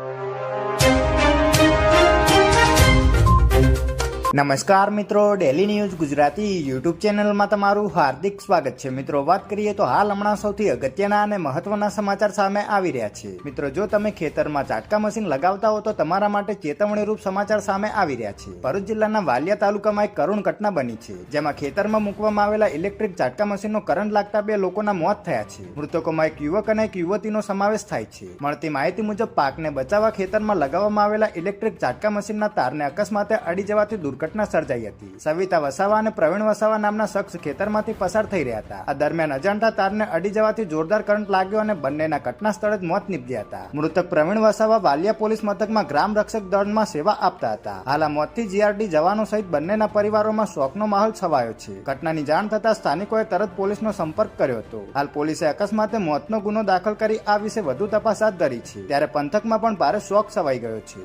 you. નમસ્કાર મિત્રો daily news Gujarati YouTube ચેનલમાં તમારું હાર્દિક સ્વાગત છે. મિત્રો, વાત કરીએ તો હાલ હમણાં સૌથી અગત્યના અને મહત્વના સમાચાર સામે આવી રહ્યા છે. મિત્રો, જો તમે ખેતરમાં ચાટકા મશીન લગાવતા હો તો તમારા માટે ચેતવણી રૂપ સમાચાર સામે આવી રહ્યા છે. ભરૂચ જિલ્લાના વાલિયા તાલુકામાં એક કરુણ ઘટના બની છે, જેમાં ખેતરમાં મૂકવામાં આવેલા ઇલેક્ટ્રિક ચાટકા મશીનનો કરંટ લાગતા બે લોકોના મોત થયા છે. મૃતકોમાં એક યુવક અને એક યુવતીનો સમાવેશ થાય છે. મળતી માહિતી મુજબ, પાકને બચાવવા ખેતરમાં લગાવવામાં આવેલા ઇલેક્ટ્રિક ચાટકા મશીનના તારને અકસ્માતે અડી જવાથી દુર્ઘટના સર્જાઈ હતી. સવિતા વસાવા અને પ્રવીણ વસાવા નામના શખ્સ ખેતરમાંથી પસાર થઈ રહ્યા હતા. આ દરમિયાન અજાણતા તારને અડી જવાથી જોરદાર કરંટ લાગ્યો અને બંનેના ઘટના સ્થળે જ મોત નીપજ્યા હતા. મૃતક પ્રવીણ વસાવા વાલિયા પોલીસ મથકમાં ગ્રામ રક્ષક દળમાં સેવા આપતા હતા. હાલ આ મોતથી જીઆરડી જવાનો સહિત બંનેના પરિવારોમાં શોકનો માહોલ છવાયો છે. ઘટનાની જાણ થતાં સ્થાનિકોએ તરત પોલીસનો સંપર્ક કર્યો હતો. હાલ પોલીસે અકસ્માતે મોતનો ગુનો દાખલ કરી આ વિશે વધુ તપાસ હાથ ધરી છે. ત્યારે પંથકમાં પણ ભારે શોક છવાઈ ગયો છે.